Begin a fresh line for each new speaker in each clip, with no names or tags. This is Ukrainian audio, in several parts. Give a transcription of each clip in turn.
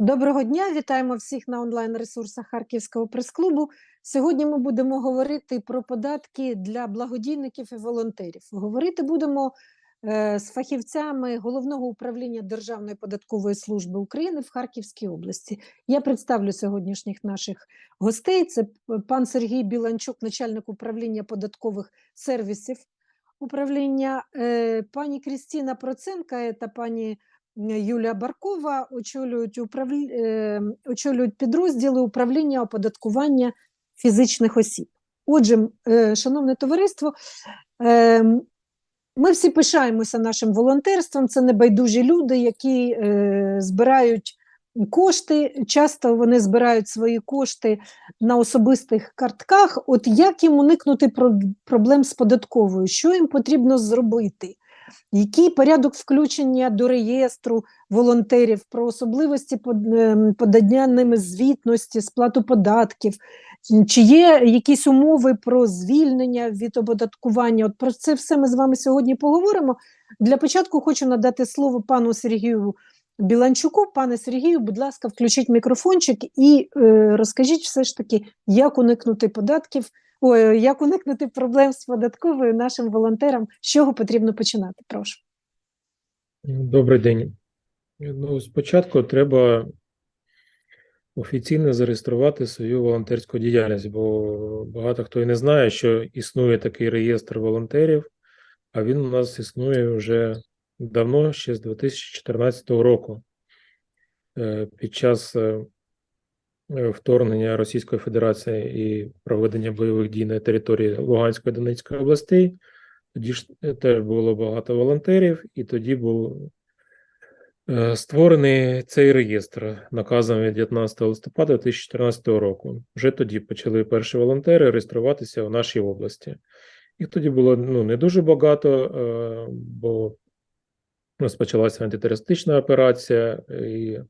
Доброго дня, вітаємо всіх на онлайн-ресурсах Харківського прес-клубу. Сьогодні ми будемо говорити про податки для благодійників і волонтерів. Говорити будемо е, з фахівцями Головного управління Державної податкової служби України в Харківській області. Я представлю сьогоднішніх наших гостей. Це пан Сергій Біланчук, начальник управління податкових сервісів управління, е, пані Крістіна Проценка та пані Юлія Баркова очолюють, управлі... е, очолюють підрозділи управління оподаткування фізичних осіб. Отже, е, шановне товариство, е, ми всі пишаємося нашим волонтерством. Це небайдужі люди, які е, збирають кошти. Часто вони збирають свої кошти на особистих картках. От як їм уникнути про- проблем з податковою? Що їм потрібно зробити? Який порядок включення до реєстру волонтерів, про особливості ем, подання ними звітності, сплату податків, чи є якісь умови про звільнення від оподаткування? От про це все ми з вами сьогодні поговоримо. Для початку хочу надати слово пану Сергію Біланчуку. Пане Сергію, будь ласка, включіть мікрофончик і е, розкажіть все ж таки, як уникнути податків, ой, як уникнути проблем з податковою нашим волонтерам, з чого потрібно починати? Прошу.
Добрий день. Ну, спочатку треба офіційно зареєструвати свою волонтерську діяльність, бо багато хто і не знає, що існує такий реєстр волонтерів, а він у нас існує вже давно, ще з 2014 року. Е, Під час е, вторгнення Російської Федерації і проведення бойових дій на території Луганської Донецької областей, тоді ж е, теж було багато волонтерів, і тоді був Е, Створений цей реєстр наказом від 19 листопада 2014 року. Вже тоді почали перші волонтери реєструватися в нашій області. Їх тоді було ну, не дуже багато, е, бо розпочалася антитерористична операція, і е,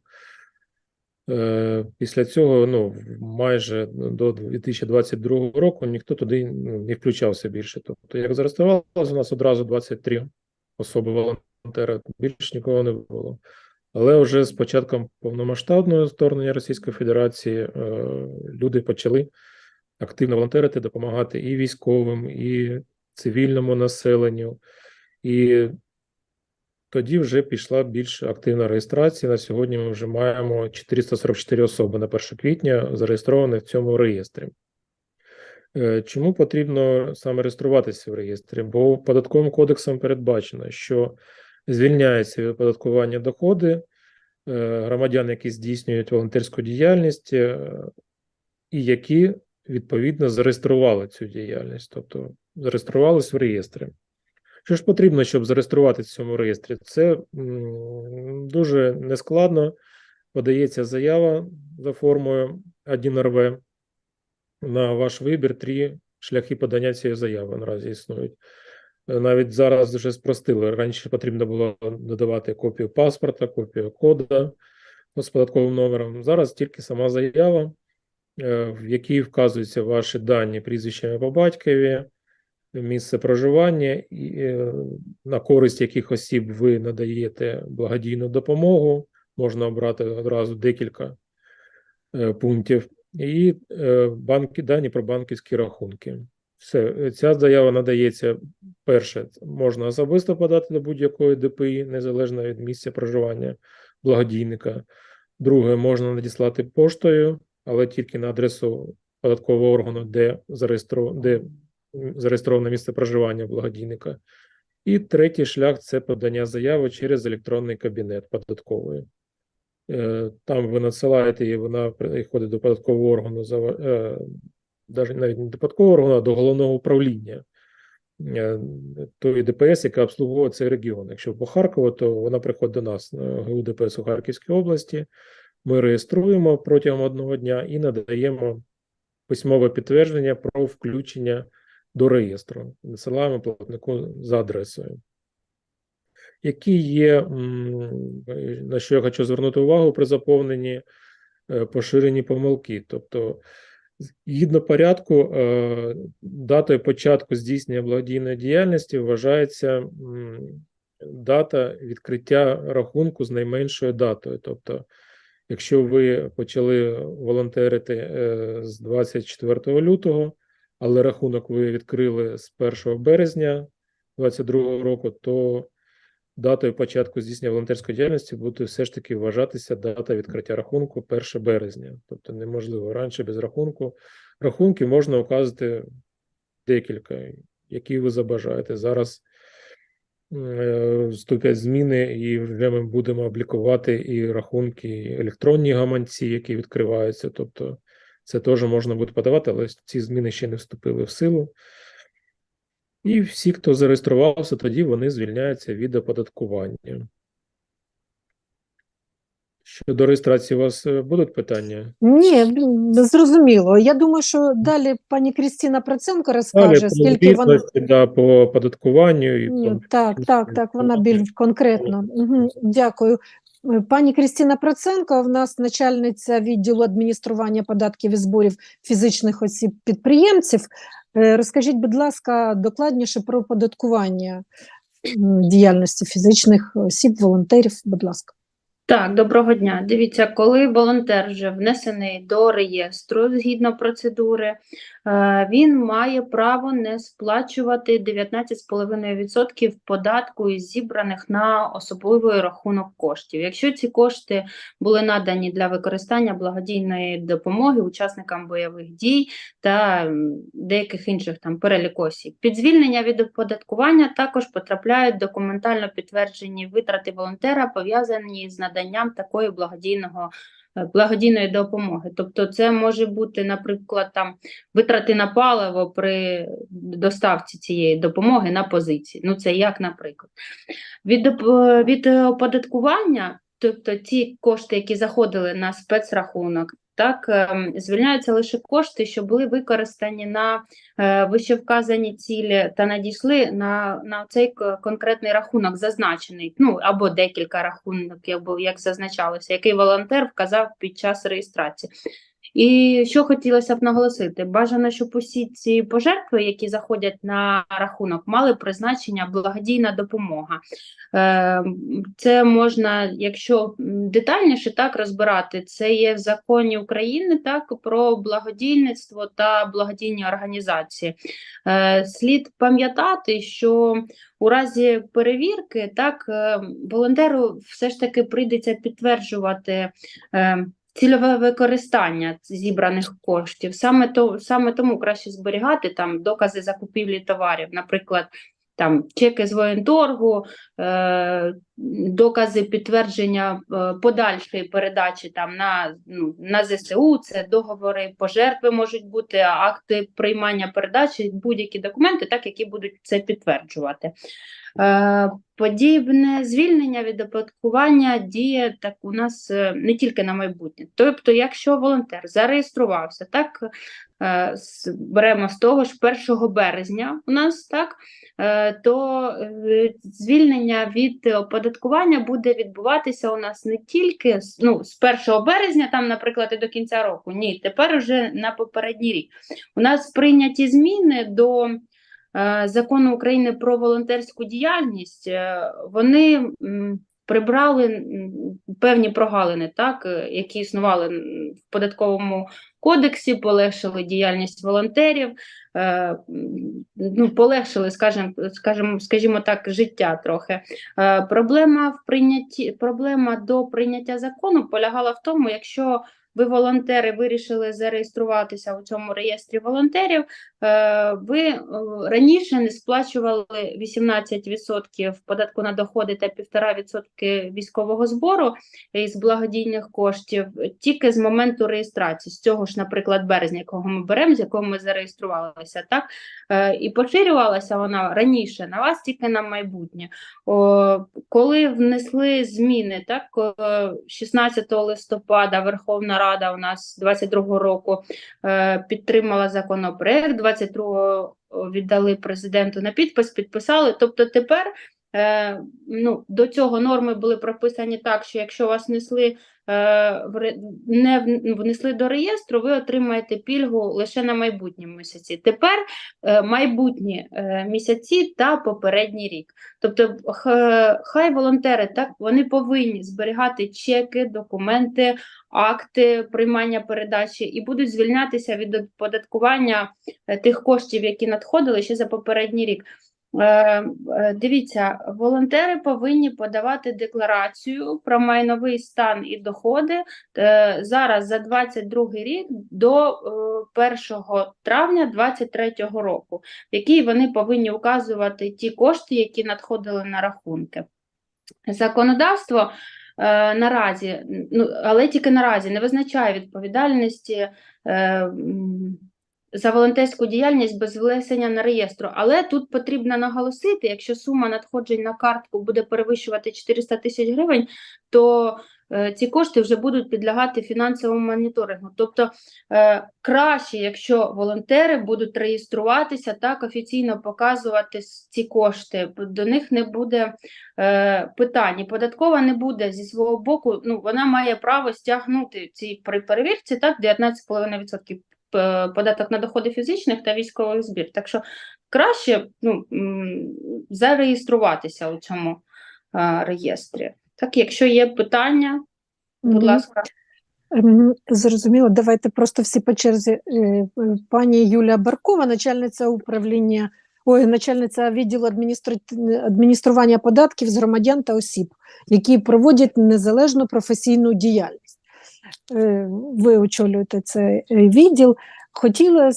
після цього ну, майже до 2022 року ніхто туди ну, не включався більше. Тобто, як зареєструвалося, у нас одразу 23 особи волонтери, більш нікого не було. Але вже з початком повномасштабного вторгнення Російської Федерації е, люди почали активно волонтерити, допомагати і військовим, і цивільному населенню. І тоді вже пішла більш активна реєстрація. На сьогодні ми вже маємо 444 особи на 1 квітня зареєстровані в цьому реєстрі. Е, Чому потрібно саме реєструватися в реєстрі? Бо податковим кодексом передбачено, що звільняються від оподаткування доходи е, громадян, які здійснюють волонтерську діяльність, е, і які відповідно зареєстрували цю діяльність, тобто зареєструвалися в реєстрі. Що ж потрібно, щоб зареєструватися в цьому реєстрі? Це дуже нескладно. Подається заява за формою 1РВ на ваш вибір три шляхи подання цієї заяви наразі існують. Е, Навіть зараз вже спростили. Раніше потрібно було додавати копію паспорта, копію кода з податковим номером. Зараз тільки сама заява, е, в якій вказуються ваші дані, прізвище ім'я по батькові, місце проживання, і е, на користь яких осіб ви надаєте благодійну допомогу. Можна обрати одразу декілька е, пунктів, і е, банки, дані про банківські рахунки. Все, ця заява надається перше, можна особисто подати до будь-якої ДПІ, незалежно від місця проживання благодійника. Друге, можна надіслати поштою, але тільки на адресу податкового органу, де, зареєстро... де зареєстроване місце проживання благодійника. І третій шлях це подання заяви через електронний кабінет податкової. Е, Там ви надсилаєте її, вона приходить до податкового органу, е, навіть не до податкового органу, а до головного управління е, тої ДПС, яка обслуговує цей регіон. Якщо по Харкову, то вона приходить до нас на ГУ ДПС у Харківській області. Ми реєструємо протягом одного дня і надаємо письмове підтвердження про включення до реєстру. Насилаємо платнику за адресою. Які є, на що я хочу звернути увагу при заповненні е, поширені помилки. Тобто, згідно порядку, е, датою початку здійснення благодійної діяльності вважається дата відкриття рахунку з найменшою датою. Тобто, Якщо ви почали волонтерити е, з 24 лютого, але рахунок ви відкрили з 1 березня 2022 року, то датою початку здійснення волонтерської діяльності буде все ж таки вважатися дата відкриття рахунку 1 березня. Тобто неможливо раніше без рахунку. Рахунки можна указати декілька, які ви забажаєте. Зараз е, вступять зміни, і вже ми будемо облікувати і рахунки, електронні гаманці, які відкриваються. Тобто це теж можна буде подавати, але ці зміни ще не вступили в силу. І всі, хто зареєструвався, тоді вони звільняються від оподаткування. Щодо реєстрації, у вас е, будуть питання?
Ні, зрозуміло. Я думаю, що далі пані Крістіна Проценко
Далі
розкаже,
по
скільки вона.
да, по оподаткуванню і
Ні,
по
так, так, так, вона більш конкретно. Угу, дякую. Е, Пані Крістіна Проценко, в нас начальниця відділу адміністрування податків і зборів фізичних осіб підприємців. Е, Розкажіть, будь ласка, докладніше про оподаткування діяльності фізичних осіб, волонтерів, будь ласка.
Так, доброго дня. Дивіться, коли волонтер вже внесений до реєстру згідно процедури, е, він має право не сплачувати 19,5% податку із зібраних на особливий рахунок коштів. Якщо ці кошти були надані для використання благодійної допомоги учасникам бойових дій та деяких інших там перелік. Під звільнення від оподаткування також потрапляють документально підтверджені витрати волонтера, пов'язані з наданням такої благодійного. е, Благодійної допомоги, тобто це може бути, наприклад, там витрати на паливо при доставці цієї допомоги на позиції. Ну це як, наприклад, від від е, оподаткування, тобто ті кошти, які заходили на спецрахунок, так ем, звільняються лише кошти, що були використані на е, вищевказані цілі та надійшли на, на цей конкретний рахунок, зазначений, ну або декілька рахунок, або як зазначалося, який волонтер вказав під час реєстрації. І що хотілося б наголосити, бажано, щоб усі ці пожертви, які заходять на рахунок, мали призначення благодійна допомога. Е, Це можна, якщо детальніше так розбирати, це є в законі України так про благодійництво та благодійні організації. Е, Слід пам'ятати, що у разі перевірки так е, волонтеру все ж таки прийдеться підтверджувати. Цільове використання зібраних коштів. Саме то саме тому краще зберігати там докази закупівлі товарів, наприклад, там чеки з воєнторгу, е, докази підтвердження е, подальшої передачі там на, ну, на ЗСУ, це договори пожертви можуть бути, акти приймання передачі, будь-які документи, так які будуть це підтверджувати. Е, Подібне звільнення від оподаткування діє так у нас е, не тільки на майбутнє. Тобто, якщо волонтер зареєструвався, так беремо з того ж 1 березня у нас так, то звільнення від оподаткування буде відбуватися у нас не тільки ну, з 1 березня, там, наприклад, і до кінця року. Ні, тепер уже на попередній рік. У нас прийняті зміни до е, закону України про волонтерську діяльність, е, вони м, прибрали певні прогалини, так, е, які існували в податковому кодексі, полегшили діяльність волонтерів, е, ну, полегшили, скажімо, скажімо, скажімо так, життя трохи. Е, Проблема в прийнятті, проблема до прийняття закону полягала в тому, якщо ви волонтери вирішили зареєструватися у цьому реєстрі волонтерів, ви е, раніше не сплачували 18% податку на доходи та 1,5% військового збору із благодійних коштів тільки з моменту реєстрації, з цього ж, наприклад, березня, якого ми беремо, з якого ми зареєструвалися, так Е, і поширювалася вона раніше на вас, тільки на майбутнє. Коли внесли зміни, так е, 16 листопада Верховна Рада у нас 22 року е, підтримала законопроект, 22 віддали президенту на підпис, підписали. Тобто тепер е, ну, до цього норми були прописані так, що якщо вас внесли, е, не внесли до реєстру, ви отримаєте пільгу лише на майбутні місяці. Тепер е, майбутні е, місяці та попередній рік. Тобто, хай волонтери так вони повинні зберігати чеки, документи, акти приймання передачі і будуть звільнятися від оподаткування е, тих коштів, які надходили ще за попередній рік. Е, е, Дивіться, волонтери повинні подавати декларацію про майновий стан і доходи е, зараз за 22 рік до е, 1 травня 23 року, в якій вони повинні указувати ті кошти, які надходили на рахунки. Законодавство наразі, ну, але тільки наразі не визначає відповідальності за волонтерську діяльність без внесення на реєстру. Але тут потрібно наголосити, якщо сума надходжень на картку буде перевищувати 400 тисяч гривень, то е, ці кошти вже будуть підлягати фінансовому моніторингу. Тобто е, краще, якщо волонтери будуть реєструватися, так офіційно показувати ці кошти, до них не буде е, питань. Податкова не буде зі свого боку, ну вона має право стягнути ці при перевірці так 19,5% п- податок на доходи фізичних та військових збір. Так що краще ну, зареєструватися у цьому е, реєстрі. Так, якщо є питання, будь ласка.
Зрозуміло, давайте просто всі по черзі. Е, е, Пані Юлія Баркова, начальниця управління, ой, начальниця відділу адміністра- адміністрування податків з громадян та осіб, які проводять незалежну професійну діяльність. Е, Ви очолюєте цей е, відділ. Хотіла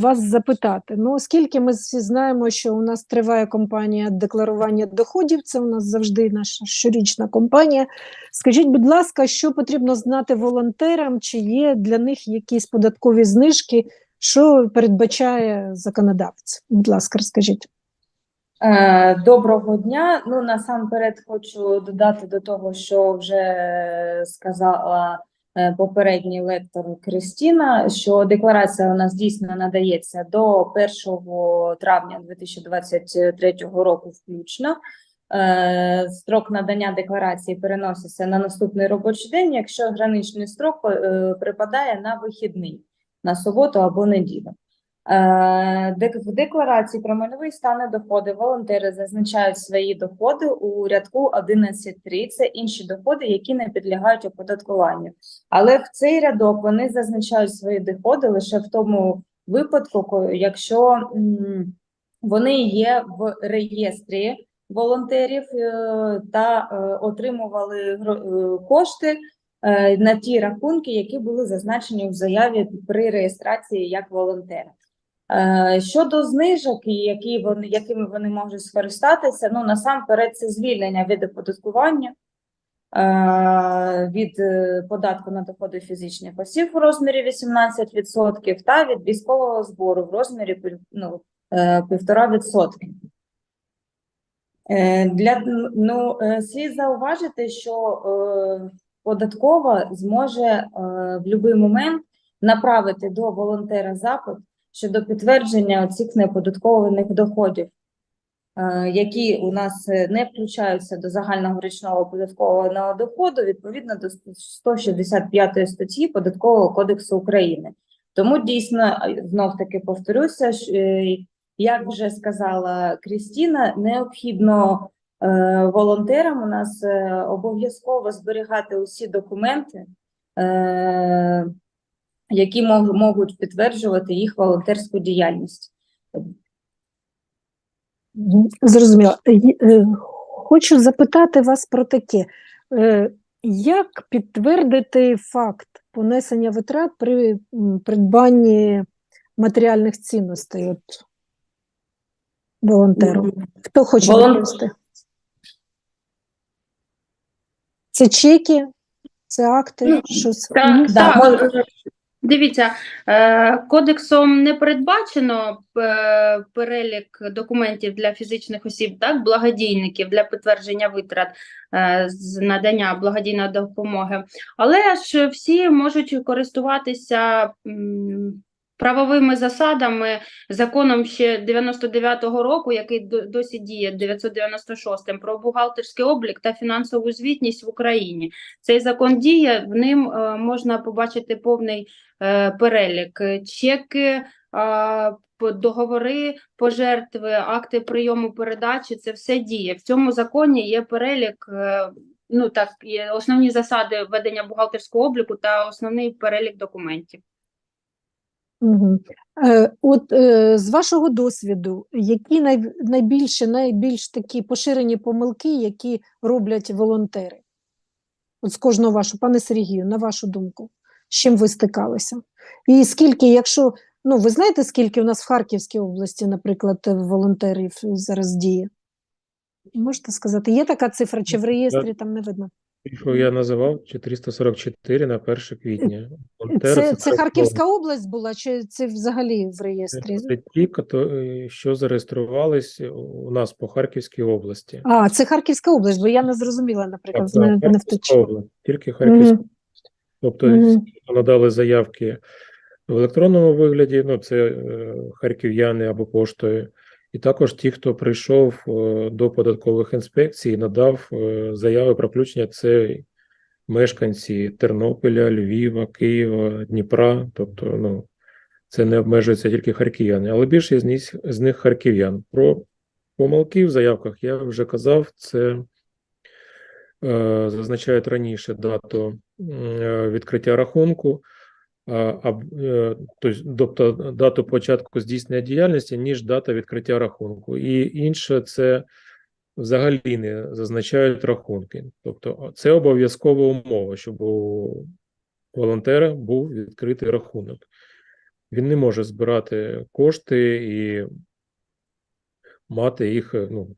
вас запитати: ну, оскільки ми всі знаємо, що у нас триває кампанія декларування доходів, це у нас завжди наша щорічна кампанія. Скажіть, будь ласка, що потрібно знати волонтерам, чи є для них якісь податкові знижки, що передбачає законодавець? Будь ласка, розкажіть.
Е, Доброго дня. Ну, насамперед хочу додати до того, що вже сказала попередній лектор Кристіна, що декларація у нас дійсно надається до 1 травня 2023 року включно. Е, Строк надання декларації переноситься на наступний робочий день, якщо граничний строк е, припадає на вихідний, на суботу або неділю. Е, В декларації про майновий стан доходи волонтери зазначають свої доходи у рядку 11.3. Це інші доходи, які не підлягають оподаткуванню. Але в цей рядок вони зазначають свої доходи лише в тому випадку, якщо вони є в реєстрі волонтерів е, та е, отримували гро- кошти на ті рахунки, які були зазначені в заяві при реєстрації як волонтера. Е, Щодо знижок, які вони, якими вони можуть скористатися, ну насамперед це звільнення від оподаткування е, від е, податку на доходи фізичних осіб у розмірі 18% та від військового збору в розмірі ну, е, 1,5%. Е, Для ну слід зауважити, що податкова зможе в будь-який момент направити до волонтера запит щодо підтвердження цих неоподаткованих доходів, е, які у нас е, не включаються до загального річного оподаткованого доходу відповідно до 165 статті Податкового кодексу України. Тому дійсно знов таки повторюся, е, як вже сказала Крістіна, необхідно волонтерам у нас обов'язково зберігати усі документи, які можуть підтверджувати їх волонтерську діяльність.
Зрозуміло. Е, Хочу запитати вас про таке. Е, Як підтвердити факт понесення витрат при придбанні матеріальних цінностей от, волонтеру? Хто хоче
Волон-
Це чеки, це акти,
Ну,
щось.
Так, так. Дивіться, е, кодексом не передбачено е, перелік документів для фізичних осіб, так, благодійників для підтвердження витрат е, з надання благодійної допомоги. Але ж всі можуть користуватися правовими засадами, законом ще 99-го року, який досі діє 996 про бухгалтерський облік та фінансову звітність в Україні. Цей закон діє, в ним е, можна побачити повний е, перелік Е, чеки, а, договори пожертви, акти прийому передачі. Це все діє. В цьому законі є перелік. е, Ну так, основні засади ведення бухгалтерського обліку та основний перелік документів.
Угу. От е, з вашого досвіду, які най, найбільше, найбільш такі поширені помилки, які роблять волонтери? От з кожного вашого, пане Сергію, на вашу думку, з чим ви стикалися? І скільки, якщо, ну ви знаєте, скільки у нас в Харківській області, наприклад, волонтерів зараз діє? Можете сказати, є така цифра, чи в реєстрі там не видно?
Що я називав 444 на 1 квітня.
Це, це
так
Харківська область була, чи це взагалі в реєстрі?
Це ті, е, що зареєструвались у нас по Харківській області.
А, це Харківська область, бо я не зрозуміла, наприклад,
Так,
не, не втечу.
область, тільки Харківська область. Тобто
Мгм.
всі, надали заявки в електронному вигляді, ну це е, харків'яни або поштою, і також ті, хто прийшов е, до податкових інспекцій надав е, заяви про включення, це мешканці Тернополя, Львова, Києва, Дніпра. Тобто, ну це не обмежується тільки харків'яни, але більшість з них, харків'ян. Про помилки в заявках я вже казав, це е, зазначають раніше дату відкриття рахунку, тобто, тобто дату початку здійснення діяльності, ніж дата відкриття рахунку. І інше це взагалі не зазначають рахунки. Тобто це обов'язкова умова, щоб у волонтера був відкритий рахунок. Він не може збирати кошти і мати їх ну,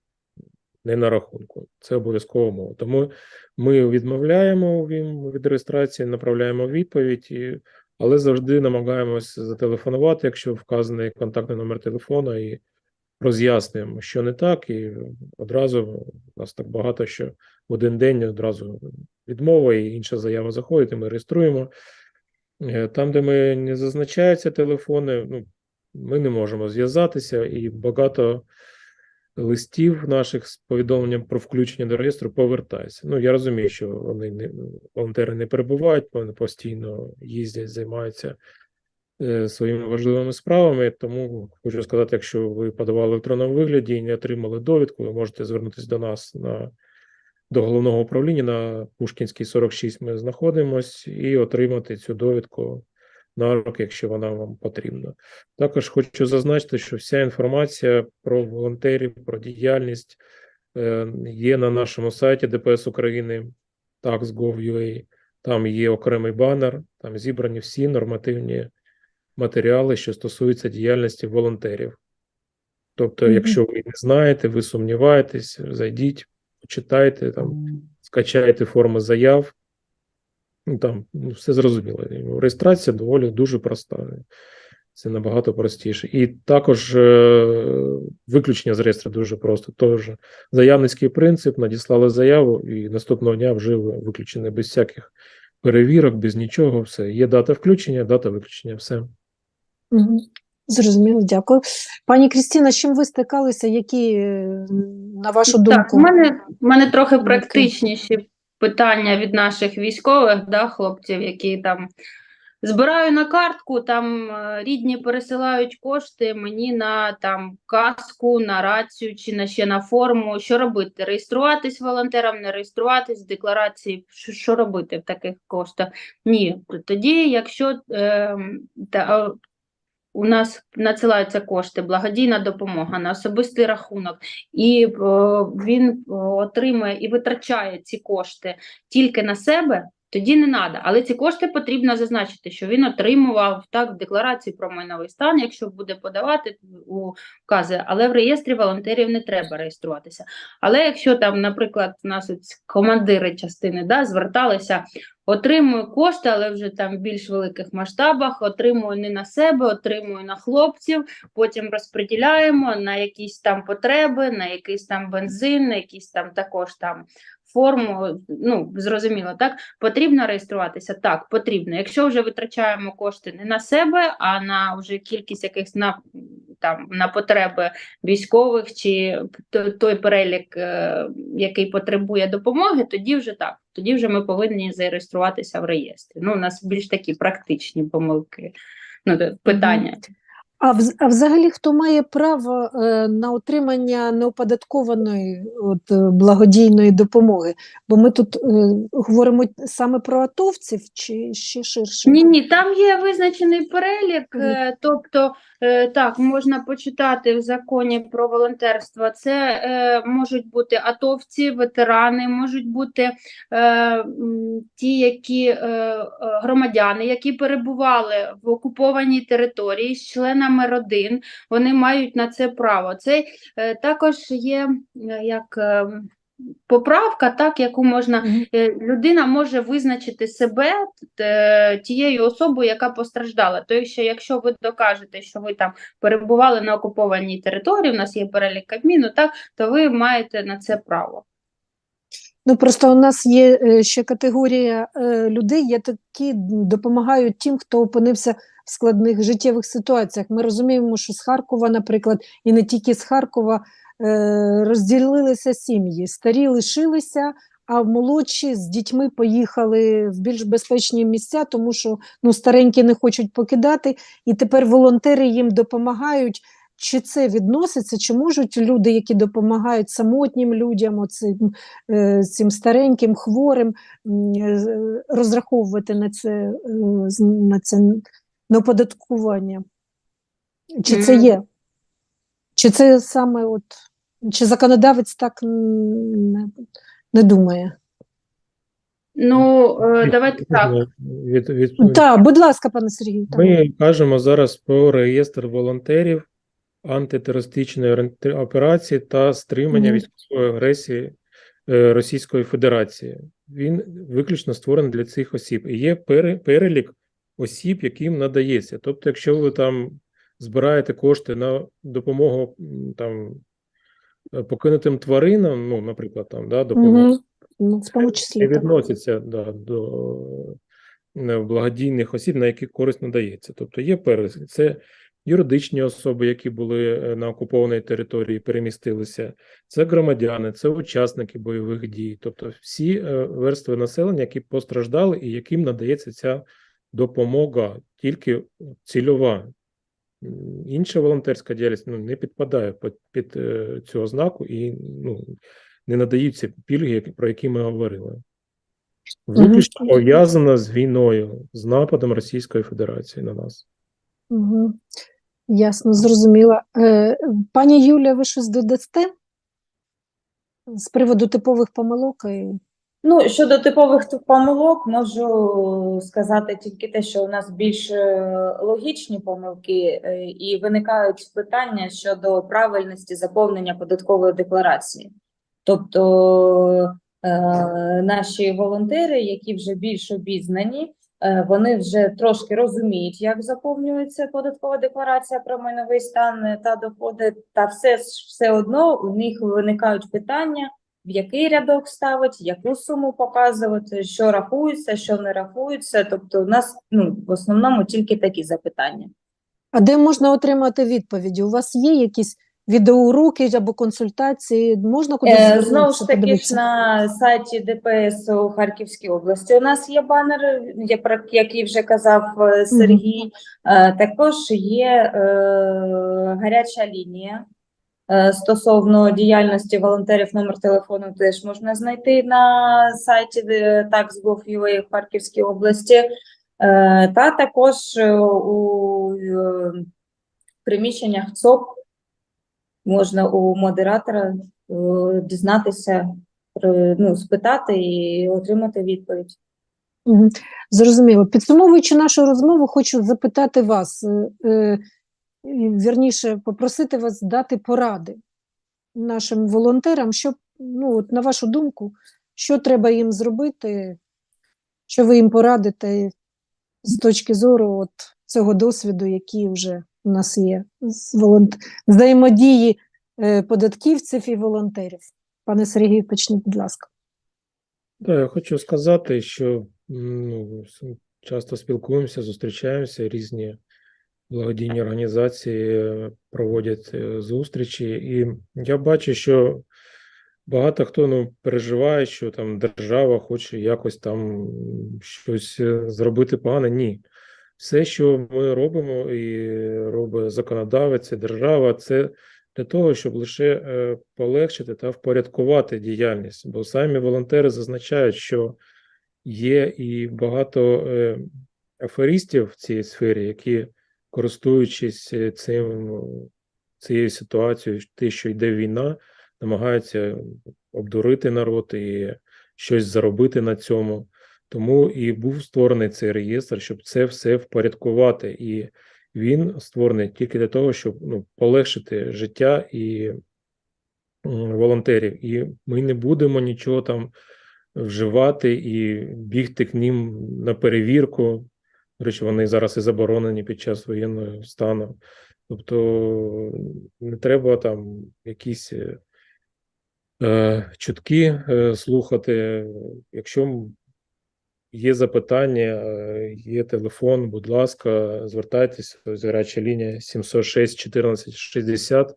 не на рахунку. Це обов'язкова умова. Тому ми відмовляємо від реєстрації, направляємо відповідь, і, але завжди намагаємось зателефонувати, якщо вказаний контактний номер телефона, і роз'яснюємо, що не так, і одразу у нас так багато, що в один день одразу відмова і інша заява заходить, і ми реєструємо. Е, Там, де ми не зазначаються телефони, ну, ми не можемо зв'язатися, і багато листів наших з повідомленням про включення до реєстру повертається. Ну, я розумію, що вони не волонтери не перебувають, вони постійно їздять, займаються е, своїми важливими справами. Тому хочу сказати, якщо ви подавали в електронному вигляді і не отримали довідку, ви можете звернутися до нас на до головного управління на Пушкінській 46 ми знаходимось і отримати цю довідку на руки, якщо вона вам потрібна. Також хочу зазначити, що вся інформація про волонтерів, про діяльність е, є на нашому сайті ДПС України tax.gov.ua. Там є окремий банер, там зібрані всі нормативні матеріали, що стосуються діяльності волонтерів. Тобто,
Мгм.
якщо ви не знаєте, ви сумніваєтесь, зайдіть, почитайте, там, скачайте форми заяв. Ну, там ну, все зрозуміло. Реєстрація доволі дуже проста. Це набагато простіше. І також е, виключення з реєстру дуже просто. Тож заявницький принцип, надіслали заяву, і наступного дня вже ви виключені без всяких перевірок, без нічого. Все. Є дата включення, дата виключення, все.
Зрозуміло, дякую. Пані Крістіна, з чим ви стикалися? Які, на вашу
Так,
думку?
у мене, у мене трохи практичніші питання від наших військових, да, хлопців, які там збираю на картку, там е, рідні пересилають кошти мені на там каску, на рацію чи на ще на форму. Що робити? Реєструватись волонтером, не реєструватись, декларації, що, робити в таких коштах? Ні. Тоді, якщо е, та, у нас надсилаються кошти, благодійна допомога на особистий рахунок, і е, він е, отримує і витрачає ці кошти тільки на себе, тоді не треба. Але ці кошти потрібно зазначити, що він отримував так в декларації про майновий стан, якщо буде подавати у вкази, але в реєстрі волонтерів не треба реєструватися. Але якщо там, наприклад, у нас командири частини да, зверталися, отримую кошти, але вже там в більш великих масштабах, отримую не на себе, отримую на хлопців, потім розподіляємо на якісь там потреби, на якийсь там бензин, на якісь там також там форму, ну, зрозуміло, так? Потрібно реєструватися? Так, потрібно. Якщо вже витрачаємо кошти не на себе, а на вже кількість якихось на, там, на потреби військових чи той перелік, е, який потребує допомоги, тоді вже так. Тоді вже ми повинні зареєструватися в реєстрі. Ну, у нас більш такі практичні помилки, ну, питання.
А, вз- а взагалі хто має право е, на отримання неоподаткованої от, е, благодійної допомоги? Бо ми тут е, говоримо саме про атовців чи ще ширше?
Ні, ні, там є визначений перелік, е, тобто так, можна почитати в законі про волонтерство. Це е, можуть бути атовці, ветерани, можуть бути е, ті, які е, е, громадяни, які перебували в окупованій території з членами родин, вони мають на це право. Це е, також є е, як. е, Поправка, так, яку можна е, людина може визначити себе е, тією особою, яка постраждала. Тобто, що якщо ви докажете, що ви там перебували на окупованій території, у нас є перелік Кабміну, так, то ви маєте на це право.
Ну просто у нас є е, ще категорія людей, які допомагають тим, хто опинився в складних життєвих ситуаціях. Ми розуміємо, що з Харкова, наприклад, і не тільки з Харкова розділилися сім'ї. Старі лишилися, а молодші з дітьми поїхали в більш безпечні місця, тому що ну, старенькі не хочуть покидати, і тепер волонтери їм допомагають. Чи це відноситься, чи можуть люди, які допомагають самотнім людям, оцим, е, цим стареньким, хворим, е, розраховувати на це, е, на це на оподаткування? Чи це є? Чи це саме от, чи законодавець так не, не думає?
Ну, е, давайте так.
Можна Від, від,
Так, будь ласка, пане Сергію.
Ми кажемо зараз про реєстр волонтерів антитерористичної операції та стримання
Мгм.
військової агресії е, Російської Федерації. Він виключно створений для цих осіб. І є перелік осіб, яким надається. Тобто, якщо ви там збираєте кошти на допомогу там е, покинутим тваринам, ну, наприклад, там да, допомогу
Мгм. Ну, в тому
не
числі. так.
відносяться да, до е, благодійних осіб, на які користь надається. Тобто є перелік. Це юридичні особи, які були е, на окупованій території, перемістилися, це громадяни, це учасники бойових дій, тобто всі верстви населення, які постраждали і яким надається ця допомога, тільки цільова. Інша волонтерська діяльність ну, не підпадає під, під е, цю ознаку і ну, не надаються пільги, про які ми говорили. Виключно
Мгм.
пов'язана з війною, з нападом Російської Федерації на нас.
Угу. Ясно, зрозуміла. Е, пані Юля, ви щось додасте з приводу типових помилок? І...
Ну, щодо типових помилок, можу сказати тільки те, що у нас більш е, логічні помилки, е, і виникають питання щодо правильності заповнення податкової декларації. Тобто е, наші волонтери, які вже більш обізнані, вони вже трошки розуміють, як заповнюється податкова декларація про майновий стан та доходи, та все, все одно у них виникають питання в який рядок ставить, яку суму показувати, що рахується, що не рахується. Тобто, у нас ну в основному тільки такі запитання.
А де можна отримати відповіді? У вас є якісь відеоуроки або консультації? Можна кудись
Е, Знову ж таки, ж
подивитися?
на сайті ДПС у Харківській області у нас є банер, про який вже казав е, Сергій. Е, Також є е, гаряча лінія. Е, Стосовно діяльності волонтерів, номер телефону теж можна знайти на сайті е, tax.gov.ua в Харківській області. Е, Та також е, у е, приміщеннях ЦОП можна у модератора е, дізнатися, ну, спитати і отримати відповідь.
Зрозуміло. Підсумовуючи нашу розмову, хочу запитати вас, е, е, вірніше, попросити вас дати поради нашим волонтерам, що, ну, от, на вашу думку, що треба їм зробити, що ви їм порадите з точки зору от, цього досвіду, який вже у нас є з волонт... взаємодії е, податківців і волонтерів. Пане Сергію, почніть, будь ласка.
Да, я хочу сказати, що ну, часто спілкуємося, зустрічаємося, різні благодійні організації е, проводять е, зустрічі, і я бачу, що багато хто ну, переживає, що там держава хоче якось там щось е, зробити погане. Ні. Все, що ми робимо, і робить законодавець, і держава, це для того, щоб лише полегшити та впорядкувати діяльність. Бо самі волонтери зазначають, що є і багато аферистів в цій сфері, які, користуючись е, цим, цією ситуацією, те, що йде війна, намагаються обдурити народ і щось заробити на цьому. Тому і був створений цей реєстр, щоб це все впорядкувати. І він створений тільки для того, щоб ну, полегшити життя і волонтерів. І ми не будемо нічого там вживати і бігти к ним на перевірку. До речі, вони зараз і заборонені під час воєнного стану. Тобто не треба там якісь е, е, чутки е, слухати. Якщо є запитання, е, є телефон, будь ласка, звертайтеся, гаряча лінія 706 14 60,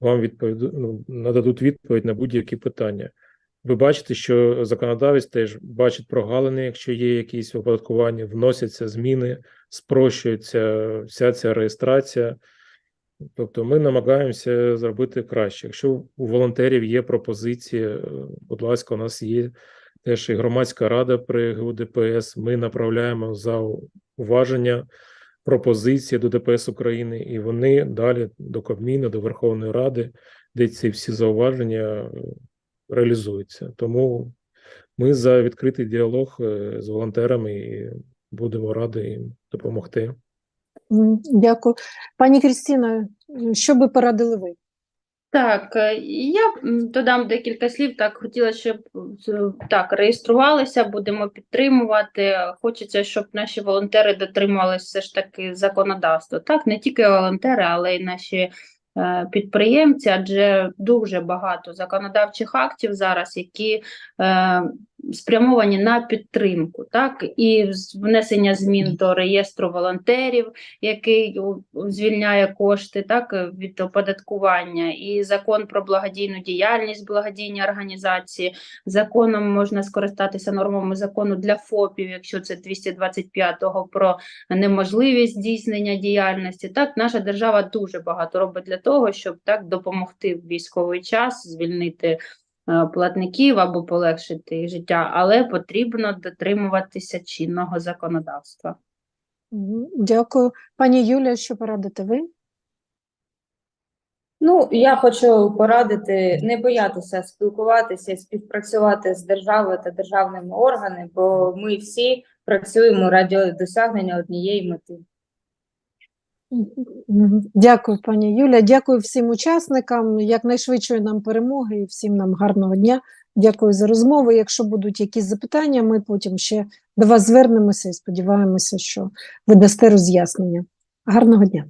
вам відповіду, ну, нададуть відповідь на будь-які питання. Ви бачите, що законодавець теж бачить прогалини, якщо є якісь оподаткування, вносяться зміни, спрощується вся ця реєстрація. Тобто ми намагаємося зробити краще. Якщо у волонтерів є пропозиції, е, будь ласка, у нас є теж і громадська рада при ГУ ДПС. Ми направляємо за уваження пропозиції до ДПС України, і вони далі до Кабміну, до Верховної Ради, де ці всі зауваження реалізуються. Тому ми за відкритий діалог е, з волонтерами і будемо раді їм допомогти.
Дякую. Пані Крістіна, що би порадили ви?
Так, е, я додам декілька слів. Так, хотіла, щоб е, так реєструвалися, будемо підтримувати. Хочеться, щоб наші волонтери дотримувалися все ж таки законодавства. Так, не тільки волонтери, але й наші підприємці, адже дуже багато законодавчих актів зараз, які е, спрямовані на підтримку, так, і внесення змін до реєстру волонтерів, який звільняє кошти так, від оподаткування, і закон про благодійну діяльність, благодійні організації. Законом можна скористатися нормами закону для ФОПів, якщо це 225-го про неможливість здійснення діяльності. Так, наша держава дуже багато робить для того, щоб так допомогти в військовий час, звільнити платників або полегшити їх життя, але потрібно дотримуватися чинного законодавства.
Дякую. Пані Юлія, що порадите ви?
Ну, я хочу порадити не боятися спілкуватися і співпрацювати з державою та державними органами, бо ми всі працюємо ради досягнення однієї мети.
Дякую, пані Юля. Дякую всім учасникам. Якнайшвидшої нам перемоги і всім нам гарного дня. Дякую за розмову. Якщо будуть якісь запитання, ми потім ще до вас звернемося і сподіваємося, що ви дасте роз'яснення. Гарного дня.